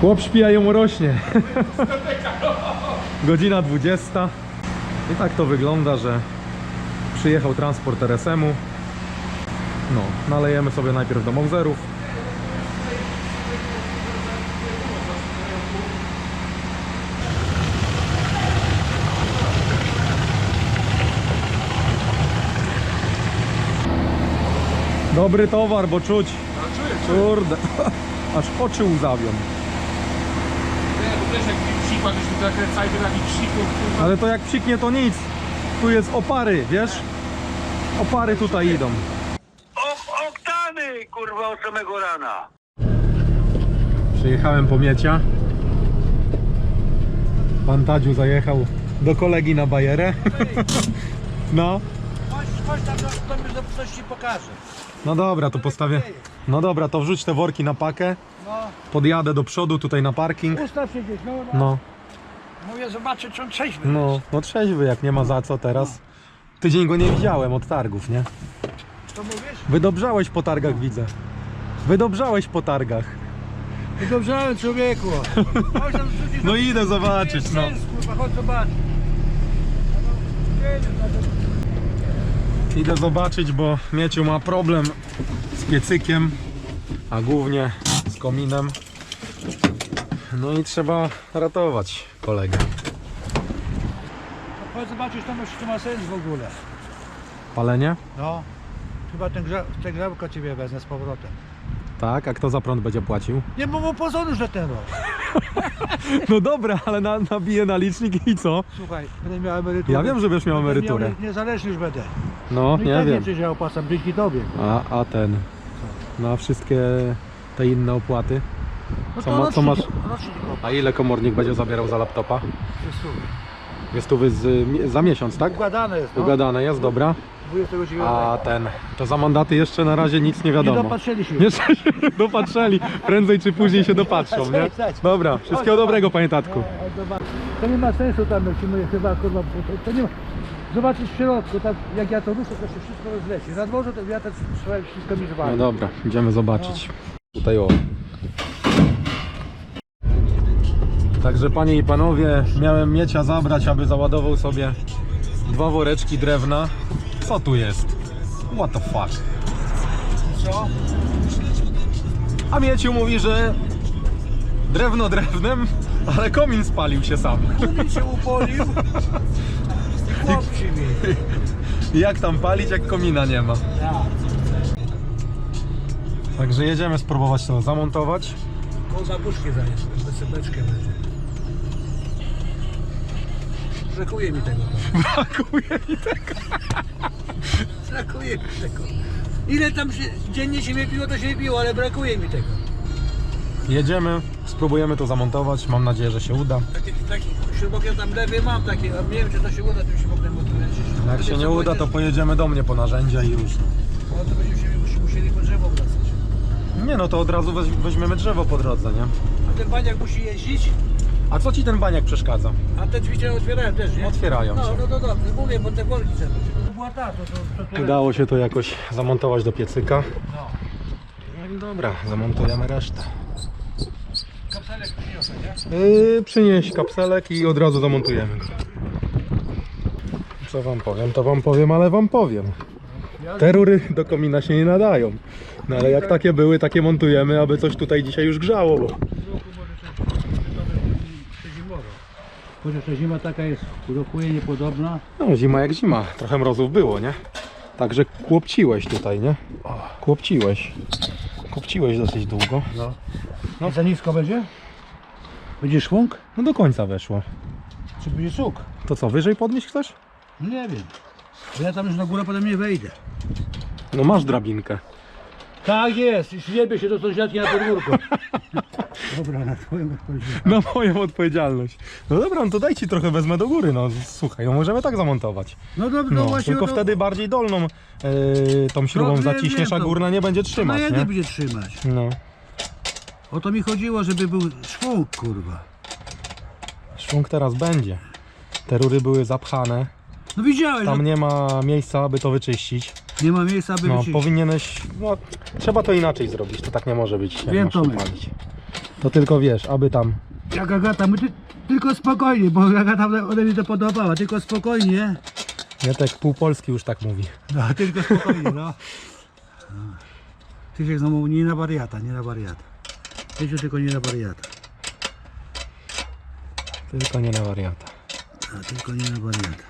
Chłop śpi, a jemu rośnie. Godzina 20. I tak to wygląda, że przyjechał transport RSM-u. No, nalejemy sobie najpierw do Mauserów. Dobry towar, bo czuć. Kurde, aż oczy łzawią. Wiesz, jak psikła, żeśmy zakręcali do takich psików, kurwa. Ale to jak psiknie to nic. Tu jest opary, wiesz? Opary tutaj idą. O, oktany, kurwa, od samego rana. Przyjechałem po miecia. Pan Tadziu zajechał do kolegi na bajerę. No, Chodź, chodź tam, to, to mi coś ci pokażę. No dobra, to postawię. No dobra, to wrzuć te worki na pakę. No, Podjadę do przodu tutaj na parking. ustaw się gdzieś, no, no. No, Mówię, zobaczę, czy on trzeźwy no, jest. no trzeźwy, jak nie ma za co teraz. Tydzień go nie widziałem od targów, nie? To mówisz? Wydobrzałeś po targach, widzę. Wydobrzałeś po targach. Dobrze, człowieku. Chodź tam wrzucić. No idę zobaczyć, Jest no. chodź. Idę zobaczyć, bo Mieciu ma problem z piecykiem, a głównie z kominem. No i trzeba ratować kolegę. Chodź zobaczyć czy to ma sens w ogóle. Palenie? No. Chyba ten grza, te grzałka ciebie wezmę z powrotem. Tak, a kto za prąd będzie płacił? Nie, bo mu pozonu, że ten rok. No dobra, ale na, nabiję na licznik i co? Słuchaj, będę miał emeryturę. Ja wiem, że będziesz miał emeryturę. Miał, niezależny już będę. No, No i nie tak wiem. się opłacam, dzięki tobie. A, a ten, na wszystkie te inne opłaty. No Co to ma- co masz- rocznik- rocznik opłat. A ile komornik będzie zabierał za laptopa? Jest tu. Jest tu z, za miesiąc, tak? Ugadane jest, no. Ugadane jest, dobra. 29. A ten, to za mandaty jeszcze na razie nic nie Nie wiadomo. dopatrzyli się. Jeszcze się nie dopatrzyli, prędzej czy później się dopatrzą, nie? Dobra, wszystkiego dobrego panie tatku. To nie ma sensu tam, jak się mówię, chyba kurwa, bo to, to nie ma. Zobaczyć w środku, tak jak ja to ruszę, to się wszystko rozleci. Na dworze to wiatr słuchaj, wszystko mi No zwali. dobra, idziemy zobaczyć. Tutaj o. Także panie i panowie, miałem miecia zabrać, aby załadował sobie dwa woreczki drewna. Co tu jest? What the fuck? Co? A mieciu mówi, że drewno drewnem, ale komin spalił się sam. Kumin się upolił. Jak tam palić, jak komina nie ma? Także jedziemy spróbować to zamontować. Koło zabuszki zajesz, wysypeczkę będzie. Brakuje mi tego. Brakuje mi tego. Brakuje mi tego. Ile tam się, dziennie się wypiło, to się wypiło, ale brakuje mi tego. Jedziemy, spróbujemy to zamontować. Mam nadzieję, że się uda. Taki, taki śrubokręt tam lewy mam taki, a nie wiem czy to się uda tym śrubokrętem odkręcić. Jak się nie uda, to pojedziemy do mnie po narzędzia i już. No to będziemy się musieli po drzewo wracać. Nie no, to od razu weź, weźmiemy drzewo po drodze, nie? A ten baniak musi jeździć, A co ci ten baniak przeszkadza? a te drzwi się otwierają też, nie? Otwierają No, się. no to dobrze, mówię, bo te worki trzeba. To była ta, to, to, to, to Udało się to jakoś zamontować do piecyka. No. No i dobra, zamontujemy resztę. Yy, przynieś kapselek i od razu zamontujemy go. Co wam powiem, to wam powiem, ale wam powiem. Te rury do komina się nie nadają. No ale jak takie były, takie montujemy, aby coś tutaj dzisiaj już grzało. Bo... Chociaż ta zima taka jest urokuje niepodobna. No, zima jak zima. Trochę mrozów było, nie? Także kłopciłeś tutaj, nie? Kłopciłeś. Kłopciłeś dosyć długo. No. No. I za nisko będzie? Będzie szwung? No do końca weszło. Czy będzie cuk? To co, wyżej podnieść chcesz? No nie wiem. Bo ja tam już na górę potem nie wejdę. No masz drabinkę. Tak jest, i zjebie się do sąsiadki na podwórko. Dobra, na twoją odpowiedzialność. Na moją odpowiedzialność. No dobra, no to daj ci trochę wezmę do góry. No słuchaj, no możemy tak zamontować. No dobrze, no, No, właśnie. tylko no to- wtedy bardziej dolną yy, tą śrubą No, wiem, zaciśniesz, wiem, a to- górna nie będzie to trzymać, na jednej nie? będzie trzymać. No. O to mi chodziło, żeby był szwung, kurwa. Szwung teraz będzie. Te rury były zapchane. No widziałeś, Tam no, nie ma miejsca, aby to wyczyścić. nie ma miejsca, aby No, wyczyścić. powinieneś. No, trzeba to inaczej zrobić. To tak nie może być. jak Wiem, masz Tomek. palić. To tylko wiesz, aby tam. Jak Agata, my ty, tylko spokojnie, bo Agata ode mnie to podobała, tylko spokojnie. Mietek pół Polski już tak mówi. No, tylko spokojnie, no. no. Ty się znowu nie na wariata, nie na wariata. Tysiu tylko nie na wariata. Tylko nie na wariata. No, tylko nie na wariata.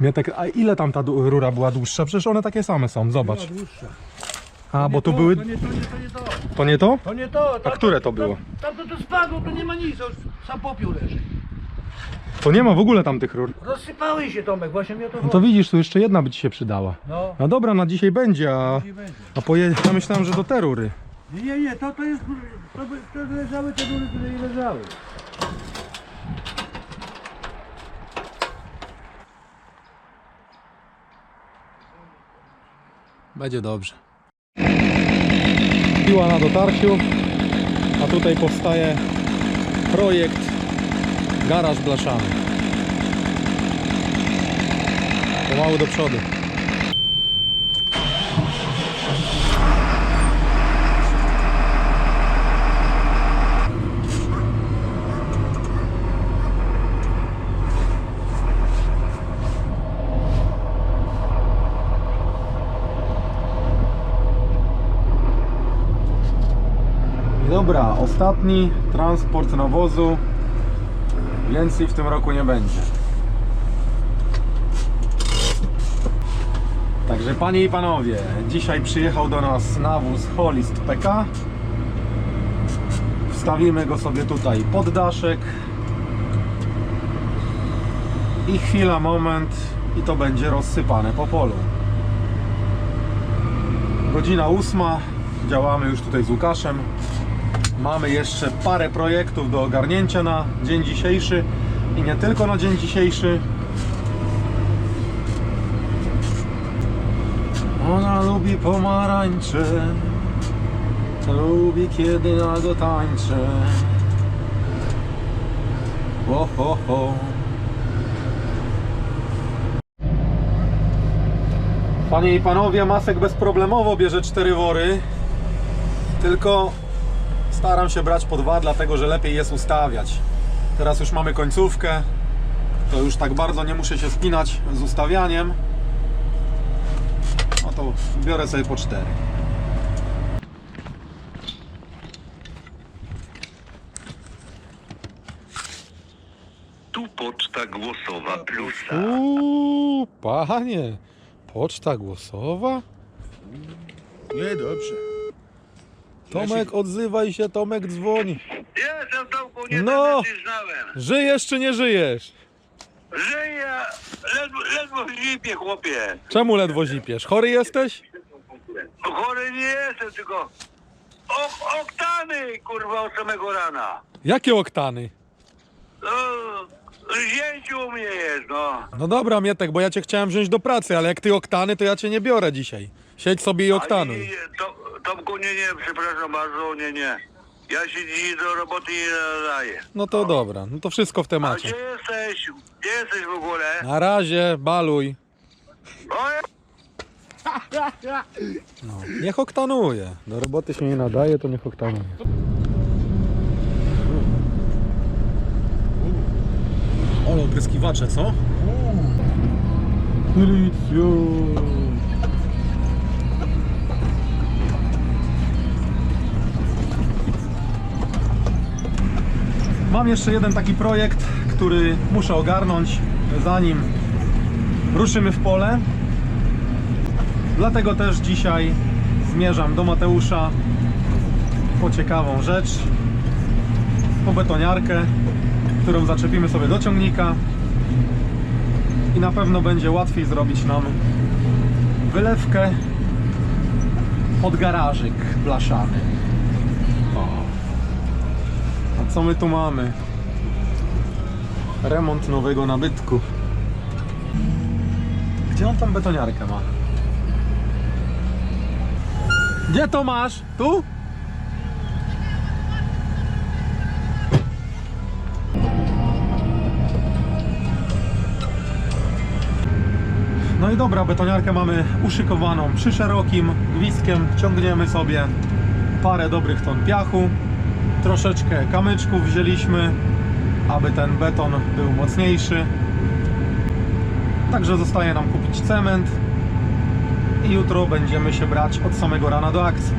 Mietek, a ile tam ta rura była dłuższa? Przecież one takie same są, zobacz. dłuższa. A, bo tu były... To nie to, nie to, nie to. To nie to? To nie to. A które to było? Tam, tam to, to spadło, to nie ma nic, sam popiół leży. To nie ma w ogóle tam tych rur. Rozsypały się Tomek, właśnie mnie to No to widzisz, tu jeszcze jedna by ci się przydała. No, No dobra, na dzisiaj będzie, a, nie będzie. a ja myślałem, że do te rury. Nie, nie, nie, to, to jest, to, by, to leżały te góry, które nie leżały. Będzie dobrze. Piła na dotarciu, a tutaj powstaje projekt garaż blaszany. Pomału do przodu. Dobra, ostatni transport nawozu. Więcej w tym roku nie będzie. Także panie i panowie, dzisiaj przyjechał do nas nawóz Holist PK. Wstawimy go sobie tutaj pod daszek. I chwila, moment i to będzie rozsypane po polu. Godzina ósma, działamy już tutaj z Łukaszem. Mamy jeszcze parę projektów do ogarnięcia na dzień dzisiejszy i nie tylko na dzień dzisiejszy. Ona lubi pomarańcze, lubi kiedy nago tańczę. Ho, ho, ho. Panie i panowie, Masek bezproblemowo bierze cztery wory, tylko staram się brać po dwa, dlatego że lepiej jest ustawiać. Teraz już mamy końcówkę, to już tak bardzo nie muszę się spinać z ustawianiem. No to biorę sobie po cztery. Tu poczta głosowa plusa. Uuu, panie, poczta głosowa? Nie, dobrze. Tomek, odzywaj się, Tomek dzwoni. Jestem Tomku, nie No. no. znałem. Żyjesz czy nie żyjesz? Żyję, ledwo, ledwo w zipie, chłopie. Czemu ledwo zipiesz? Chory jesteś? No Chory nie jestem, tylko ok, oktany, kurwa, od samego rana. Jakie oktany? No, zdjęciu u mnie jest, no. No dobra, Mietek, bo ja cię chciałem wziąć do pracy, ale jak ty oktany, to ja cię nie biorę dzisiaj. Siedź sobie i oktanuj. nie, nie, To, Tomku, nie, nie, przepraszam bardzo, nie, nie. Ja się dziś do roboty nie nadaję. No to dobra, no to wszystko w A temacie. gdzie jesteś? Gdzie jesteś w ogóle? Na razie, baluj. O, No, niech oktanuje. Do roboty się nie nadaje, to niech oktanuje. Ale opryskiwacze, co? Milicjo. Mam jeszcze jeden taki projekt, który muszę ogarnąć zanim ruszymy w pole. Dlatego też dzisiaj zmierzam do Mateusza po ciekawą rzecz, po betoniarkę, którą zaczepimy sobie do ciągnika i na pewno będzie łatwiej zrobić nam wylewkę pod garażyk blaszany. Co my tu mamy? Remont nowego nabytku. Gdzie on tą betoniarkę ma? Gdzie to masz? Tu? No i dobra, betoniarkę mamy uszykowaną przy szerokim gwizdkiem. Ciągniemy sobie parę dobrych ton piachu. Troszeczkę kamyczków wzięliśmy, aby ten beton był mocniejszy. Także zostaje nam kupić cement i jutro będziemy się brać od samego rana do akcji.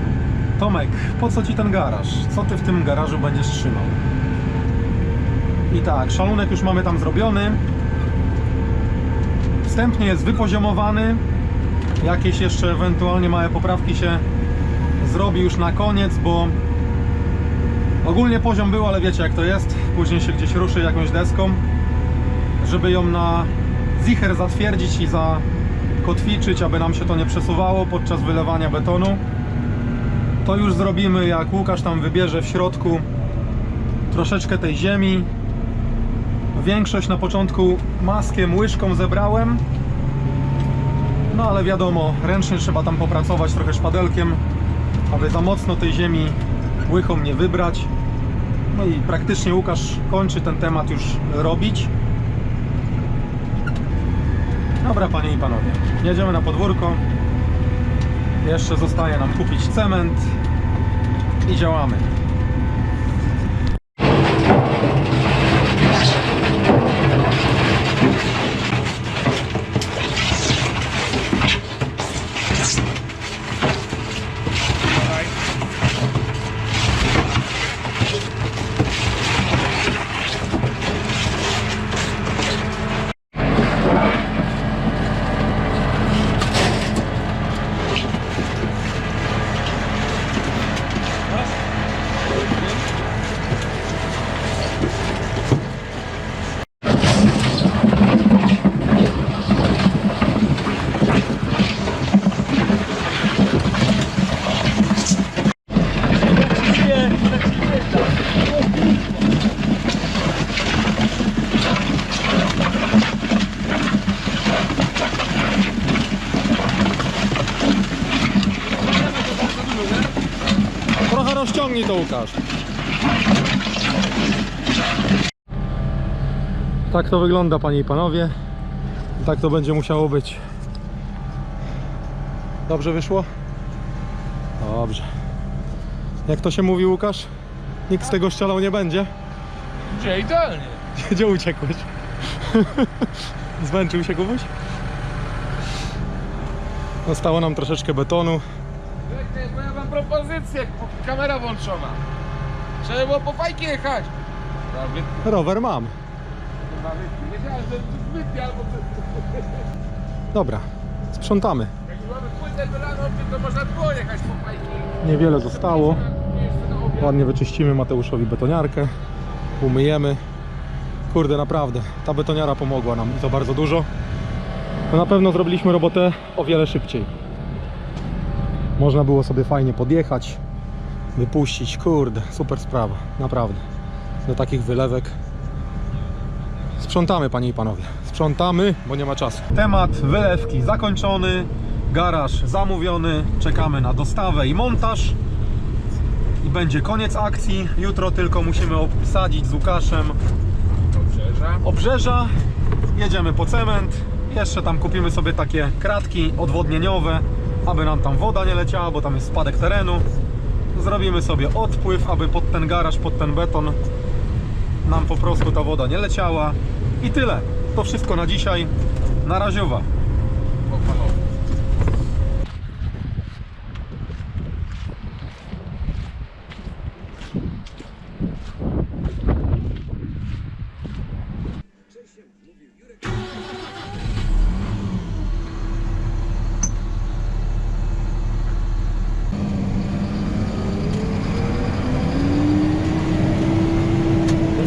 Tomek, po co Ci ten garaż? Co Ty w tym garażu będziesz trzymał? I tak, szalunek już mamy tam zrobiony. Wstępnie jest wypoziomowany. Jakieś jeszcze ewentualnie małe poprawki się zrobi już na koniec, bo ogólnie poziom był, ale wiecie jak to jest. Później się gdzieś ruszy jakąś deską, żeby ją na zicher zatwierdzić i zakotwiczyć, aby nam się to nie przesuwało podczas wylewania betonu. To już zrobimy jak Łukasz tam wybierze w środku troszeczkę tej ziemi. Większość na początku maskiem, łyżką zebrałem. No ale wiadomo, ręcznie trzeba tam popracować trochę szpadelkiem, aby za mocno tej ziemi łychą nie wybrać. No i praktycznie Łukasz kończy ten temat już robić. Dobra, panie i panowie, jedziemy na podwórko. Jeszcze zostaje nam kupić cement i działamy. Rozciągnij to Łukasz. Tak to wygląda panie i panowie. Tak to będzie musiało być. Dobrze wyszło? Dobrze. Jak to się mówi Łukasz? Nikt z tego ścielał nie będzie. Gdzie idealnie. Gdzie uciekłeś? Zmęczył się Kubuś? Zostało nam troszeczkę betonu. Bo ja mam propozycję, po- kamera włączona. Trzeba było po fajki jechać. Rower mam. nawet wiedziałem, że to zbytnie albo to... Dobra, sprzątamy. Jak mamy płytę to można było jechać po fajki. Niewiele zostało. Ładnie wyczyścimy Mateuszowi betoniarkę. Umyjemy. Kurde, naprawdę, ta betoniara pomogła nam i to bardzo dużo. No na pewno zrobiliśmy robotę o wiele szybciej. Można było sobie fajnie podjechać, wypuścić. Kurde, super sprawa, naprawdę. Do takich wylewek. Sprzątamy, panie i panowie. Sprzątamy, bo nie ma czasu. Temat wylewki zakończony. Garaż zamówiony. Czekamy na dostawę i montaż i będzie koniec akcji. Jutro tylko musimy obsadzić z Łukaszem Obrzeża. obrzeża. Jedziemy po cement. Jeszcze tam kupimy sobie takie kratki odwodnieniowe, aby nam tam woda nie leciała, bo tam jest spadek terenu. Zrobimy sobie odpływ, aby pod ten garaż, pod ten beton nam po prostu ta woda nie leciała. I tyle. To wszystko na dzisiaj. Na raziowa. Pochwalony.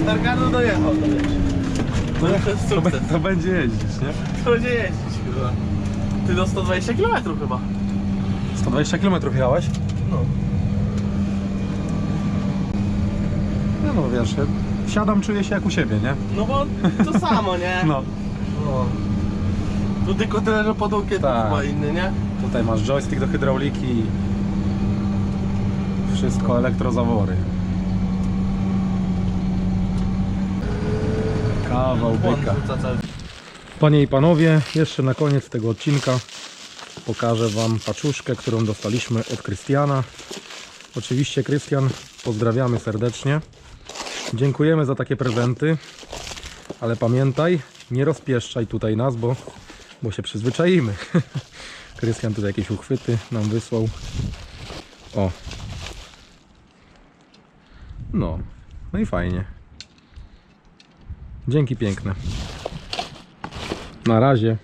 Stargardu dojechał, to wiesz. To, to sukces. będzie jeździć, nie? To będzie jeździć chyba. Ty do 120 km chyba. 120 km jechałeś? No. No, no wiesz, ja wsiadam, czuję się jak u siebie, nie? No bo to samo, nie? No. No. Tu tylko tyle, że podłóg Tak. chyba inny, nie? Tutaj masz joystick do hydrauliki i wszystko elektrozawory. Kawał byka. Panie i panowie, jeszcze na koniec tego odcinka pokażę Wam paczuszkę, którą dostaliśmy od Krystiana. Oczywiście Krystian, pozdrawiamy serdecznie. Dziękujemy za takie prezenty, ale pamiętaj, nie rozpieszczaj tutaj nas, bo, bo się przyzwyczaimy. Krystian tutaj jakieś uchwyty nam wysłał. O. No, no i fajnie. Dzięki piękne. Na razie.